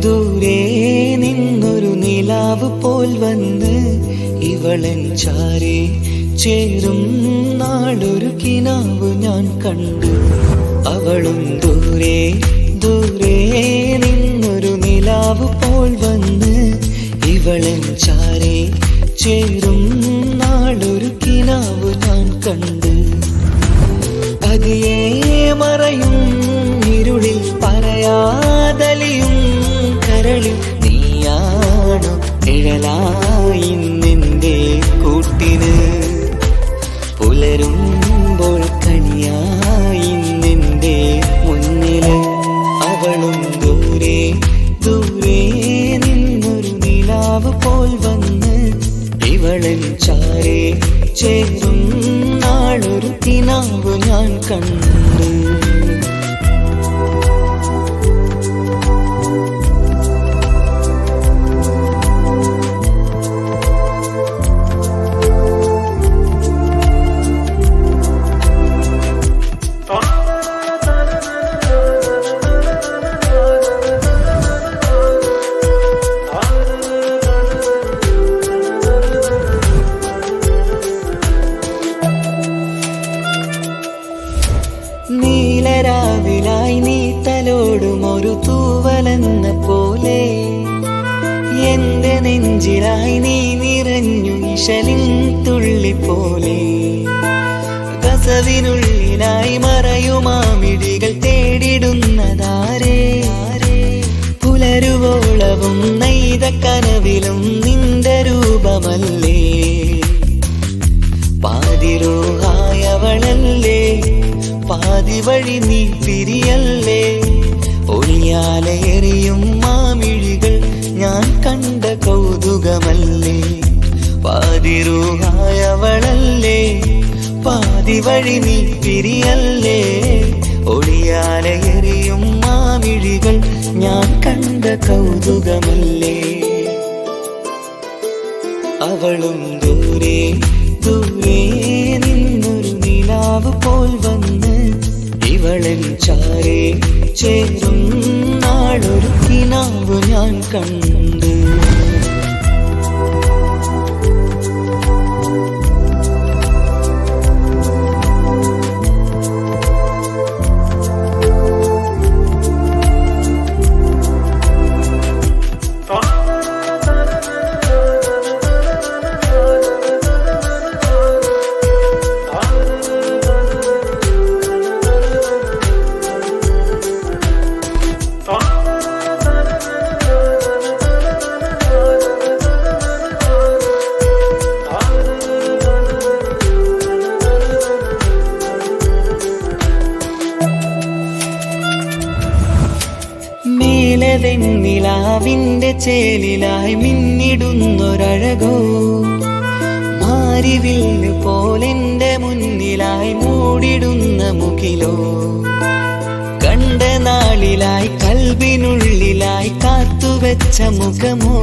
ദൂരെ നിന്നൊരു നിലാവ് പോൽ വന്ന് ഇവളൻ ചാരെ ചേരും നാളൊരു കിനാവ് ഞാൻ കണ്ടു. അവളും ദൂരെ ദൂരെ നിന്നൊരു നിലാവ് പോൾ വന്ന് ഇവളെ ചാരെ ചേരും നാളൊരു കിനാവ് ഞാൻ കണ്ടു. പതിയെ മറയും ഇരുളിൽ പറയാതലിയും കരളിൽ നീയാണോ നിഴലായി പോലെ. കസവിനുള്ളിനായി മറയുമാമിടികൾ തേടിടുന്നതാരേ. പുലരുവോളവും നെയ്ത കനവിലും നിന്റെ രൂപമല്ലേ. പാതിരോഹായവളല്ലേ. പാതി വഴി നീ പിരിയല്ലേ. ഒളിയാലെറിയും മാമിഴികൾ ഞാൻ കണ്ട കൗതുകമല്ലേ. പാതിരൂഹായവളല്ലേ? പാതി വഴി നീ പിരിയല്ലേ? ഒളിയാലെറിയും മാമിഴികൾ ഞാൻ കണ്ട കൗതുകമല്ലേ? അവളും ദൂരെ ദൂരെ നിന്നൊരു നിലാവ് പോൽ വന്ന് ഇവളൻ ചാരേ ചേരും നാളൊരു കിനാവ് ഞാൻ കണ്ടു. മേലെ വെണ്ണിലാവിന്റെ ചേലിലായി മിന്നിടുന്നൊരഴകോ? മാരിവിൽ പോലെന്റെ മുന്നിലായി മൂടിടുന്ന മുകിലോ? കണ്ട നാളിലായി കൽവിനുള്ളിലായി കാത്തുവെച്ച മുഖമോ?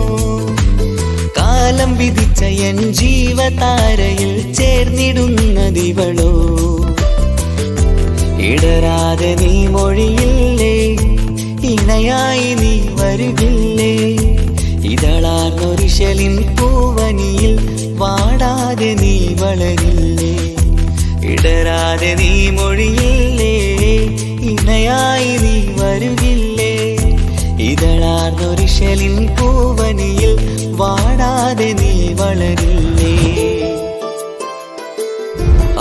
കാലം വിധിച്ച എൻ ജീവതാരയിൽ ചേർന്നിടുന്നതിവളോ ഇടരാതെ നീ മൊഴിയില്ലേ വരുകില്ലേ ഇതളാർന്നൊരിശലിൻ പൂവനിയിൽ വാടാതെ നീ വളരില്ലേ? ഇടരാതെ നീ മൊഴിയില്ലേ? ഇണയായി നീ വരുകില്ലേ? ഇതളാർന്നൊരിശലിൻ പൂവനിയിൽ വാടാതെ നീ വളരില്ലേ?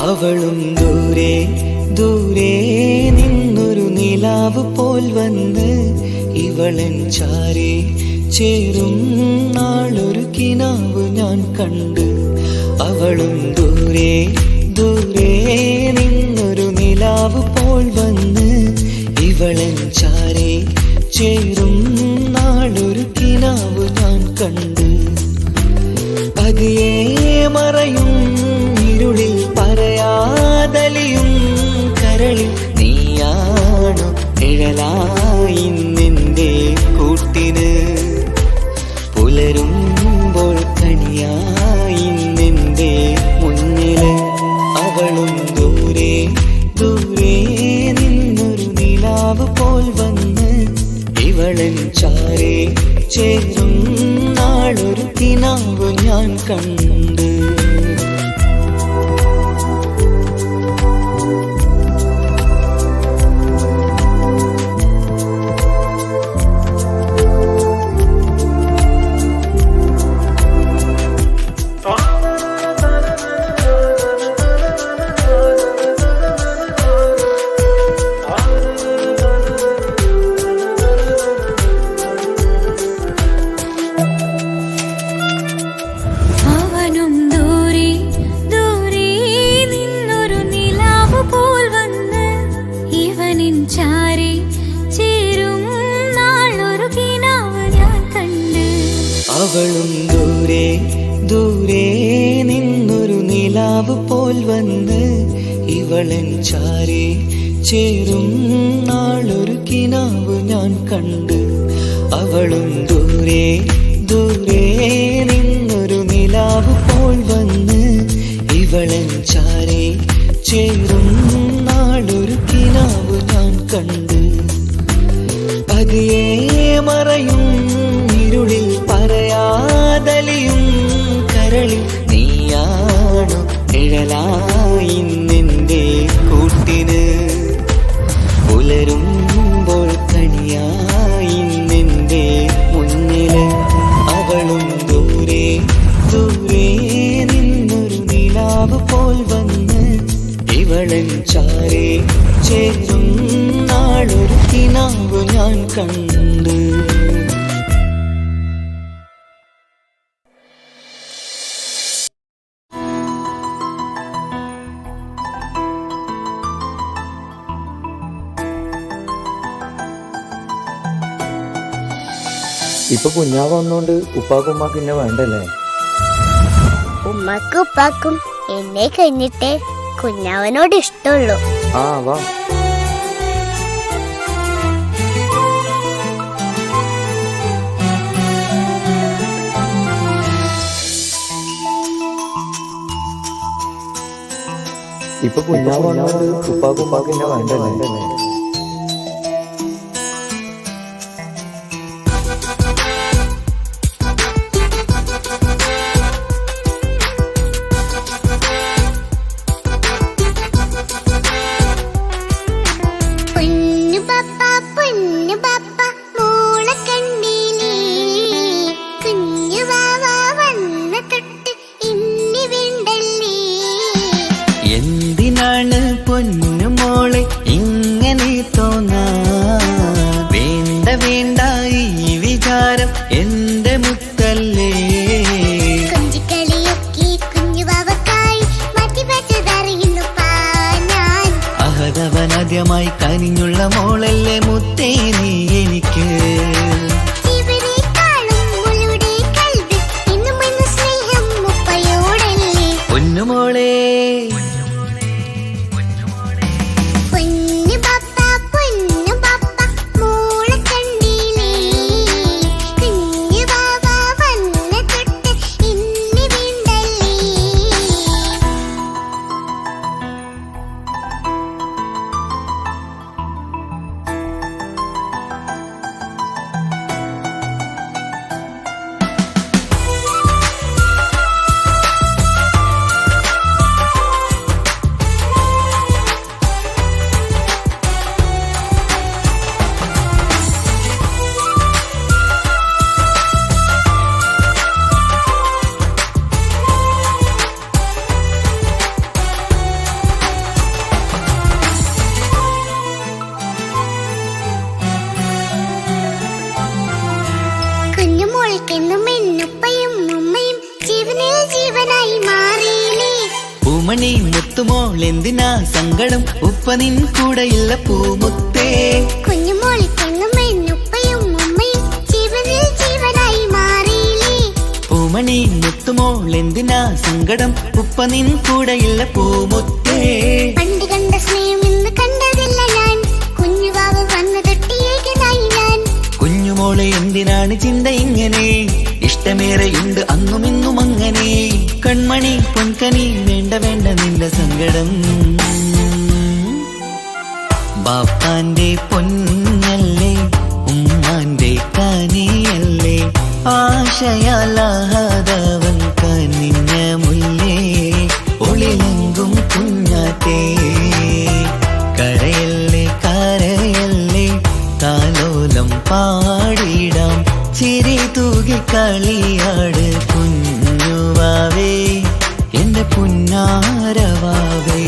അവളും ദൂരെ ദൂരെ നിന്നൊരു നിലാവ് പോൽ വന്ന് ഇവളൻ ചാരെ ചേരും നാളൊരു കിനാവ് ഞാൻ കണ്ട്. അവളും ദൂരെ ദൂരെ നിന്നൊരു നിലാവ് പോൽ വന്ന് ഇവളൻ ചാരെ ചേരും നാളൊരു കിനാവ് ഞാൻ കണ്ട്. പതിയെ മറയും ഇരുളിൽ പറയാതലിയും കരളിൽ നീയാണു നിഴലായി അവളും ദൂരെ ദൂരെ നിന്നൊരു നിലാവ് പോൽ വന്ന് ഇവളൻ ചാരി ചേരും. നാളൊരു കിനാവ് ഞാൻ കണ്ട് അവളും ദൂരെ ദൂരെ നിന്നൊരു നിലാവ് പോൽ വന്ന് ഇവളൻ ചാരി ചേരും. നാളൊരു കിനാവ് ഞാൻ കണ്ട് പതിയെ മറയും ചേരും നാളൊരു തിനാവ് ഞാൻ കണ്ട്. ഇപ്പൊ കുഞ്ഞാവ് വന്നോണ്ട് ഉപ്പാക്കും ഉമ്മാക്കും എന്നെ വേണ്ടല്ലേ? ഉമ്മാക്കും ഉപ്പാക്കും എന്നെ കഴിഞ്ഞിട്ടേ കുഞ്ഞാവനോട് ഇഷ്ടമുള്ളൂ. ആ വാ. ഇപ്പൊ കുഞ്ഞാവ് വന്നോണ്ട് ഉപ്പാക്കും ഉമ്മാക്കും എന്നെ വേണ്ടല്ലേ പൊന്നു മോളെ ഇങ്ങനെ തോന്നാ. വേണ്ട വേണ്ട ഈ വിചാരം എന്റെ മുത്തല്ലേ. അഹതവനാദ്യമായി കനിഞ്ഞുള്ള മോളല്ലേ മുത്തേ നീ എനിക്ക്. പൊന്നുമോളെ മംഗളം ഉപ്പ നിൻ കൂടെയില്ല പൂമുത്തേ. കുഞ്ഞുമോളി കണ്ണുമ്മയും പൂമണി മുത്തുമോൾ എന്തിനാ സങ്കടം ഉപ്പ നിൻ കൂടെയില്ല പൂമുത്തേ. പണ്ട് കണ്ട സ്നേഹം ഇന്ന് കണ്ടതില്ല ഞാൻ. കുഞ്ഞുവാവ് വന്നു തൊട്ടിയേക്കായി ഞാൻ. കുഞ്ഞുമോളെ എന്തിനാണ് ചിന്ത ഇങ്ങനെ? ഇഷ്ടമേറെ ഉണ്ട് ഇന്നും അങ്ങനെ കൺമണി പൊൻകനി വേണ്ട വേണ്ട നിന്റെ സങ്കടം. ബാപ്പാന്റെ പൊന്നല്ലേ ഉമ്മാന്റെ കനിയല്ലേ ആശയാലാഹതവൻ കനിഞ്ഞ മുല്ലേ ഒളിലെങ്കും കുഞ്ഞാറ്റേ. കരയല്ലേ കരയല്ലേ താലോലം പാടിടാം ചിരി തൂകി പുന്നാരവാവേ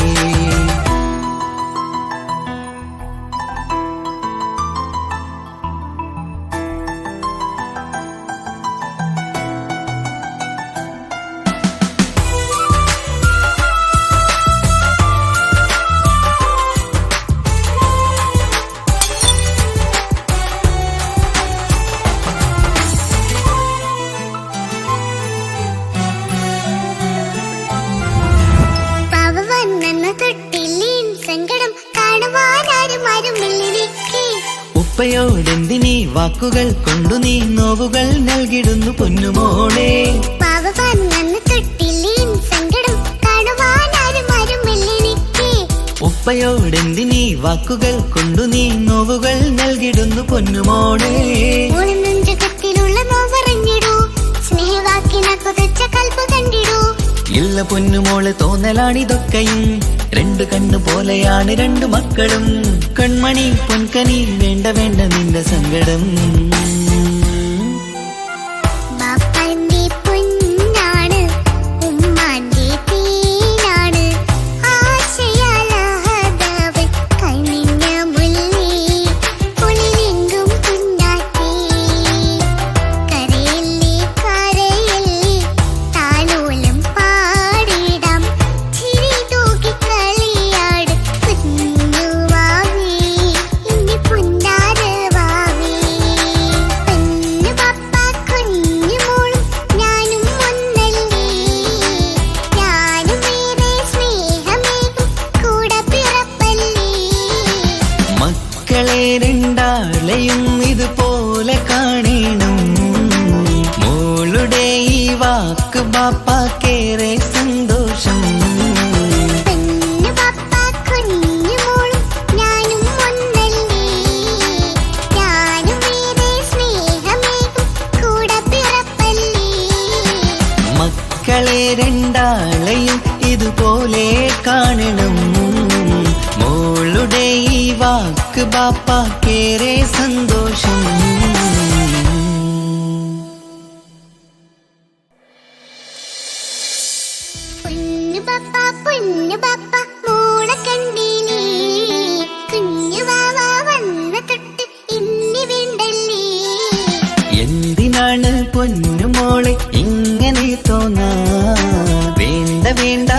ഉപ്പയോടെന്തിനീ വാക്കുകൾ കൊണ്ടു നീ നോവുകൾ നൽകിടുന്നു പൊന്നുമോളെ. ഉപ്പയോടെന്തിനീ വാക്കുകൾ കൊണ്ടു നീ നോവുകൾ നൽകിടുന്നു പൊന്നുമോളെ. സ്നേഹവാക്കിന കുതിച്ച കൽപ്പ് കണ്ടിടൂ. ഇല്ല പൊന്നുമോൾ തോന്നലാണിതൊക്കെയും. രണ്ടു കണ്ണു പോലെയാണ് രണ്ടു മക്കളും. കൺമണി പൊൻകനി വേണ്ട വേണ്ട നിന്റെ സങ്കടം. രണ്ടാളെയും ഇതുപോലെ കാണണം. മോളുടെ ഈ വാക്ക് ബാപ്പാക്കേറെ സന്തോഷം. പൊന്നു ബാപ്പ പൊന്നു ബാപ്പ മോളെ കണ്ടില്ലേ കുഞ്ഞു വാവാ വന്ന തൊട്ട് ഇന്നി വേണ്ടല്ലേ? എന്തിനാണ് പൊന്നുമോളെ ഇങ്ങനെ തോന്നാ? വേണ്ട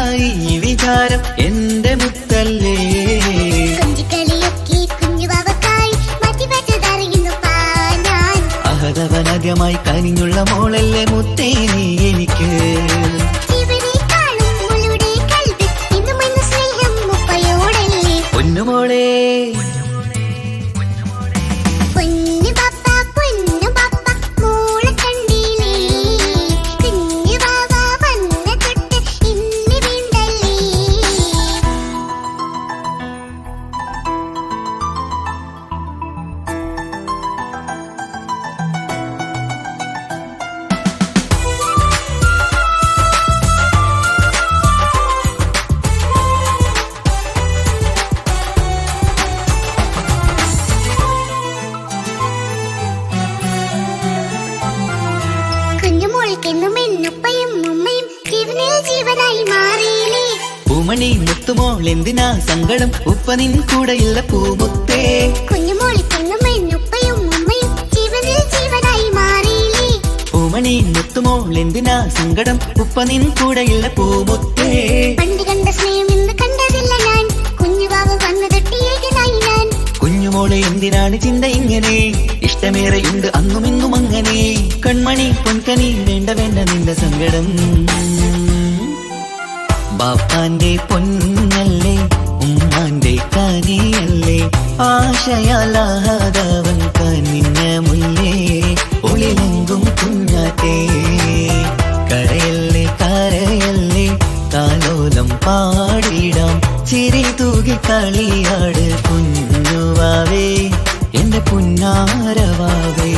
പൂമണി മുത്തുമോൾ എന്തിനാ സങ്കടം? ഉപ്പ നിൻ ഇല്ല പൂമുത്തേ. കുഞ്ഞുമോൾ പൂമണി മുത്തുമോൾ എന്തിനാ സങ്കടം? ഉപ്പ നിൻ ഇല്ല പൂമുത്തേ. പണ്ട് കണ്ട സ്നേഹം ഇന്ന് കണ്ടതില്ല ഞാൻ. കുഞ്ഞുവാവ് വന്നു തൊട്ടിയേകനായി ഞാൻ. കുഞ്ഞുമോളെ എന്തിനാണ് ചിന്ത ഇങ്ങനെ? ഇഷ്ടമേറെയുണ്ട് അന്നും ഇന്നും അങ്ങനെ കൺമണി പൊൻകനി വേണ്ട വേണ്ട നിന്റെ സങ്കടം. ബാപ്പാന്റെ പൊന്നല്ലേ ഉമ്മാന്റെ കനിയല്ലേ ആശയാലാഹതവൻ കനിഞ്ഞ മുല്ലേ ഒളിലെങ്കും കുഞ്ഞാറ്റേ. കരയല്ലേ കരയല്ലേ കാലോലം പാടിടാം. ചിരി തൂകി കളിയാട് കുഞ്ഞുവാവേ എന്റെ പുന്നാരവാവേ.